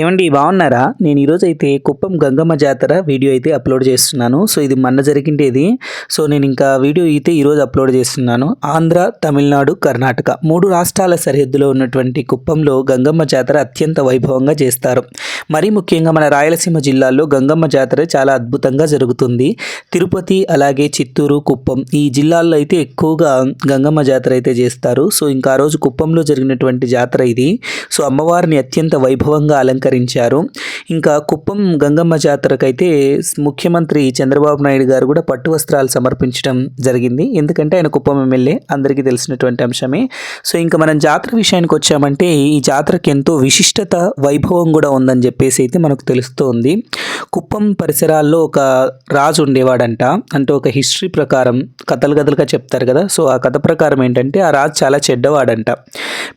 ఏమండి బాగున్నారా? నేను ఈరోజు అయితే కుప్పం గంగమ్మ జాతర వీడియో అయితే అప్లోడ్ చేస్తున్నాను. సో ఇది మొన్న జరిగిండేది. సో నేను ఇంకా వీడియో అయితే ఈరోజు అప్లోడ్ చేస్తున్నాను. ఆంధ్ర తమిళనాడు కర్ణాటక మూడు రాష్ట్రాల సరిహద్దులో ఉన్నటువంటి కుప్పంలో గంగమ్మ జాతర అత్యంత వైభవంగా చేస్తారు. మరీ ముఖ్యంగా మన రాయలసీమ జిల్లాల్లో గంగమ్మ జాతర చాలా అద్భుతంగా జరుగుతుంది. తిరుపతి అలాగే చిత్తూరు కుప్పం ఈ జిల్లాల్లో అయితే ఎక్కువగా గంగమ్మ జాతర అయితే చేస్తారు. సో ఇంకా ఆ రోజు కుప్పంలో జరిగినటువంటి జాతర ఇది. సో అమ్మవారిని అత్యంత వైభవంగా అలంకరించారు ఇంకా కుప్పం గంగమ్మ జాతరకైతే ముఖ్యమంత్రి చంద్రబాబు నాయుడు గారు కూడా పట్టు వస్త్రాలు సమర్పించడం జరిగింది. ఎందుకంటే ఆయన కుప్పం ఎమ్మెల్యే అందరికీ తెలిసినటువంటి అంశమే. సో ఇంకా మనం జాతర విషయానికి వచ్చామంటే ఈ జాతరకి ఎంతో విశిష్టత వైభవం కూడా ఉందని చెప్పేసి అయితే మనకు తెలుస్తోంది. కుప్పం పరిసరాల్లో ఒక రాజు ఉండేవాడంట. అంటే ఒక హిస్టరీ ప్రకారం కథలు కథలుగా చెప్తారు కదా. సో ఆ కథ ప్రకారం ఏంటంటే ఆ రాజు చాలా చెడ్డవాడంట.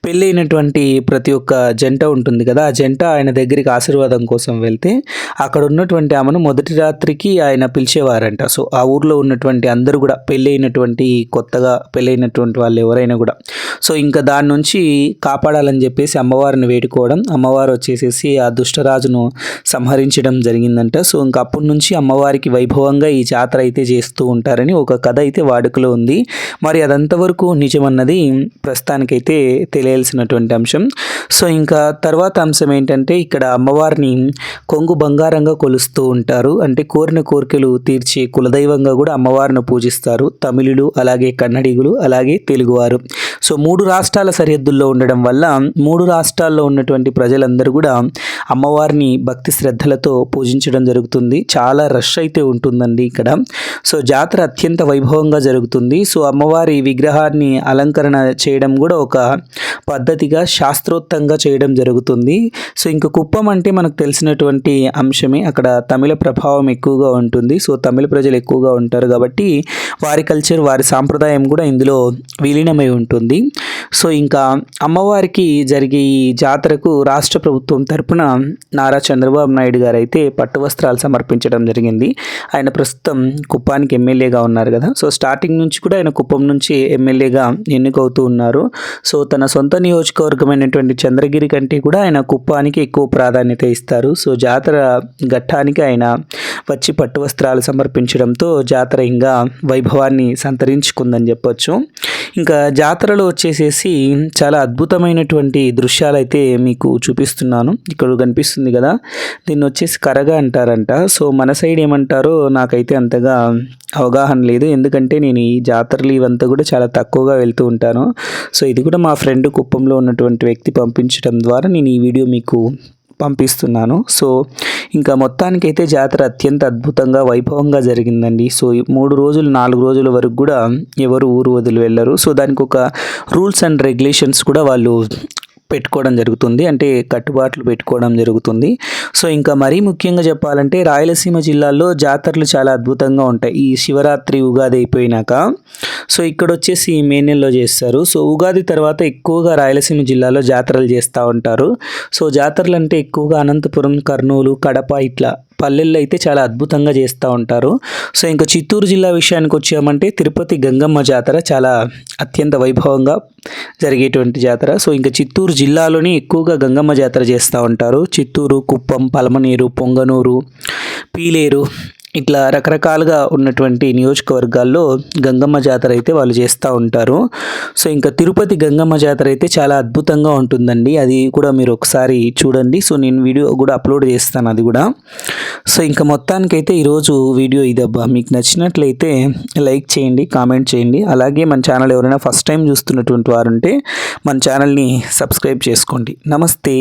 పెళ్ళైనటువంటి ప్రతి ఒక్క జంట ఉంటుంది కదా. ఆ జంట ఆయన దగ్గరికి ఆశీర్వాదం కోసం వెళ్తే అక్కడ ఉన్నటువంటి ఆమెను మొదటి రాత్రికి ఆయన పిలిచేవారంట. సో ఆ ఊర్లో ఉన్నటువంటి అందరూ కూడా పెళ్ళైనటువంటి కొత్తగా పెళ్ళైనటువంటి వాళ్ళు ఎవరైనా కూడా. సో ఇంకా దాని నుంచి కాపాడాలని చెప్పేసి అమ్మవారిని వేడుకోవడం అమ్మవారు వచ్చేసేసి ఆ దుష్టరాజును సంహరించడం జరిగిందంట. సో ఇంకా అప్పటి నుంచి అమ్మవారికి వైభవంగా ఈ జాతర అయితే చేస్తూ ఉంటారని ఒక కథ అయితే వాడుకలో ఉంది. మరి అదంతవరకు నిజమన్నది ప్రస్తుతానికైతే తెలియాల్సినటువంటి అంశం. సో ఇంకా తర్వాత అంశం ఏంటంటే ఇక్కడ అమ్మవారిని కొంగు బంగారంగా కొలుస్తూ ఉంటారు. అంటే కోరిన కోరికలు తీర్చే కులదైవంగా కూడా అమ్మవారిని పూజిస్తారు. తమిళులు అలాగే కన్నడిగులు అలాగే తెలుగువారు. సో మూడు రాష్ట్రాల సరిహద్దుల్లో ఉండడం వల్ల మూడు రాష్ట్రాల్లో ఉన్నటువంటి ప్రజలందరూ కూడా అమ్మవారిని భక్తి శ్రద్ధలతో పూజించడం జరుగుతుంది. చాలా రష్ అయితే ఉంటుందండి ఇక్కడ. సో జాతర అత్యంత వైభవంగా జరుగుతుంది. సో అమ్మవారి విగ్రహాన్ని అలంకరణ చేయడం కూడా ఒక పద్ధతిగా శాస్త్రోక్తంగా చేయడం జరుగుతుంది. సో ఇంక కుప్పం అంటే మనకు తెలిసినటువంటి అంశమే. అక్కడ తమిళ ప్రభావం ఎక్కువగా ఉంటుంది. సో తమిళ ప్రజలు ఎక్కువగా ఉంటారు కాబట్టి వారి కల్చర్ వారి సాంప్రదాయం కూడా ఇందులో విలీనమై ఉంటుంది. సో ఇంకా అమ్మవారికి జరిగే ఈ జాతరకు రాష్ట్ర ప్రభుత్వం తరపున నారా చంద్రబాబు నాయుడు గారు అయితే పట్టు వస్త్రాలు సమర్పించడం జరిగింది. ఆయన ప్రస్తుతం కుప్పానికి ఎమ్మెల్యేగా ఉన్నారు కదా. సో స్టార్టింగ్ నుంచి కూడా ఆయన కుప్పం నుంచి ఎమ్మెల్యేగా ఎన్నికవుతూ ఉన్నారు. సో తన సొంత నియోజకవర్గమైనటువంటి చంద్రగిరి కంటే కూడా ఆయన కుప్పానికి ఎక్కువ ప్రాధాన్యత ఇస్తారు. సో జాతర ఘట్టానికి ఆయన వచ్చి పట్టు వస్త్రాలు సమర్పించడంతో జాతర ఇంకా వైభవాన్ని సంతరించుకుందని చెప్పొచ్చు. ఇంకా జాతరలో వచ్చేసేసి చాలా అద్భుతమైనటువంటి దృశ్యాలు అయితే మీకు చూపిస్తున్నాను. ఇక్కడ కనిపిస్తుంది కదా దీన్ని వచ్చేసి కరగ అంటారంట. సో మన సైడ్ ఏమంటారో నాకైతే అంతగా అవగాహన లేదు. ఎందుకంటే నేను ఈ జాతరలు ఇవంతా కూడా చాలా తక్కువగా వెళ్తూ ఉంటాను. సో ఇది కూడా మా ఫ్రెండ్ కుప్పంలో ఉన్నటువంటి వ్యక్తి పంపించడం ద్వారా నేను ఈ వీడియో మీకు పంపిస్తున్నాను. సో ఇంకా మొత్తానికైతే జాతర అత్యంత అద్భుతంగా వైభవంగా జరిగిందండి. సో ఈ మూడు రోజులు నాలుగు రోజుల వరకు కూడా ఎవరు ఊరు వదిలి వెళ్ళరు. సో దానికి ఒక రూల్స్ అండ్ రెగ్యులేషన్స్ కూడా వాళ్ళు పెట్టుకోవడం జరుగుతుంది. అంటే కట్టుబాట్లు పెట్టుకోవడం జరుగుతుంది. సో ఇంకా మరీ ముఖ్యంగా చెప్పాలంటే రాయలసీమ జిల్లాలో జాతరలు చాలా అద్భుతంగా ఉంటాయి. ఈ శివరాత్రి ఉగాది అయిపోయినాక సో ఇక్కడ వచ్చేసి మే నెలలో చేస్తారు. సో ఉగాది తర్వాత ఎక్కువగా రాయలసీమ జిల్లాలో జాతరలు చేస్తూ ఉంటారు. సో జాతరలు అంటే ఎక్కువగా అనంతపురం కర్నూలు కడప ఇట్లా పల్లెల్లో అయితే చాలా అద్భుతంగా చేస్తూ ఉంటారు. సో ఇంకా చిత్తూరు జిల్లా విషయానికి వచ్చామంటే తిరుపతి గంగమ్మ జాతర చాలా అత్యంత వైభవంగా జరిగేటువంటి జాతర. సో ఇంకా చిత్తూరు జిల్లాలోని ఎక్కువగా గంగమ్మ జాతర చేస్తూ ఉంటారు. చిత్తూరు కుప్పం పలమనేరు పొంగనూరు పీలేరు ఇట్లా రకరకాలుగా ఉన్నటువంటి నియోజకవర్గాల్లో గంగమ్మ జాతర అయితే వాళ్ళు చేస్తూ ఉంటారు. సో ఇంకా తిరుపతి గంగమ్మ జాతర అయితే చాలా అద్భుతంగా ఉంటుందండి. అది కూడా మీరు ఒకసారి చూడండి. సో నేను వీడియో కూడా అప్లోడ్ చేస్తాను అది కూడా. సో ఇంకా మొత్తానికైతే ఈరోజు వీడియో ఇదబ్బా. మీకు నచ్చినట్లయితే లైక్ చేయండి కామెంట్ చేయండి. అలాగే మన ఛానల్ ఎవరైనా ఫస్ట్ టైం చూస్తున్నటువంటి వారుంటే మన ఛానల్ని సబ్స్క్రైబ్ చేసుకోండి. నమస్తే.